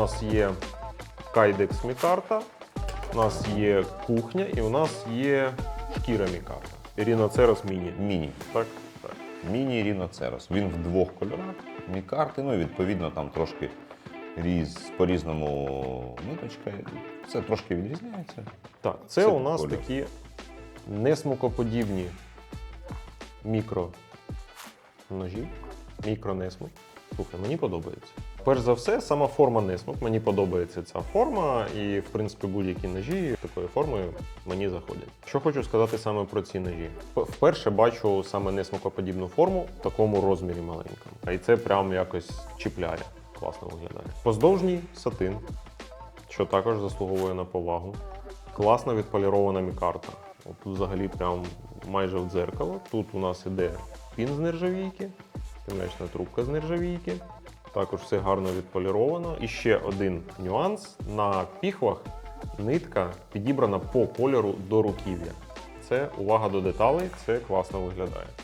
нас є кайдекс мікарта, у нас є кухня і у нас є шкіра мікарта. Ріноцерос міні. Міні. Так? Так. Міні ріноцерос. Він в двох кольорах. Мікарти, ну і відповідно там трошки різ по-різному ниточка. Це трошки відрізняється. Так, це, Це у нас прикольно. такі несмукоподібні мікро ножі, мікронесмук. Слухай, мені подобається. Перш за все, сама форма несмук. Мені подобається ця форма, і в принципі будь-які ножі такої форми мені заходять. Що хочу сказати саме про ці ножі. Вперше бачу саме несмукоподібну форму в такому розмірі маленькому. А і це прям якось чіпляє. Класно виглядає. Поздовжній сатин, що також заслуговує на повагу. Класно відполірована мікарта. От взагалі прям майже в дзеркало. Тут у нас іде пін з нержавійки, кінечна трубка з нержавійки. Також все гарно відполіровано. І ще один нюанс: на піхвах нитка підібрана по кольору до руків'я. Це увага до деталей, це класно виглядає.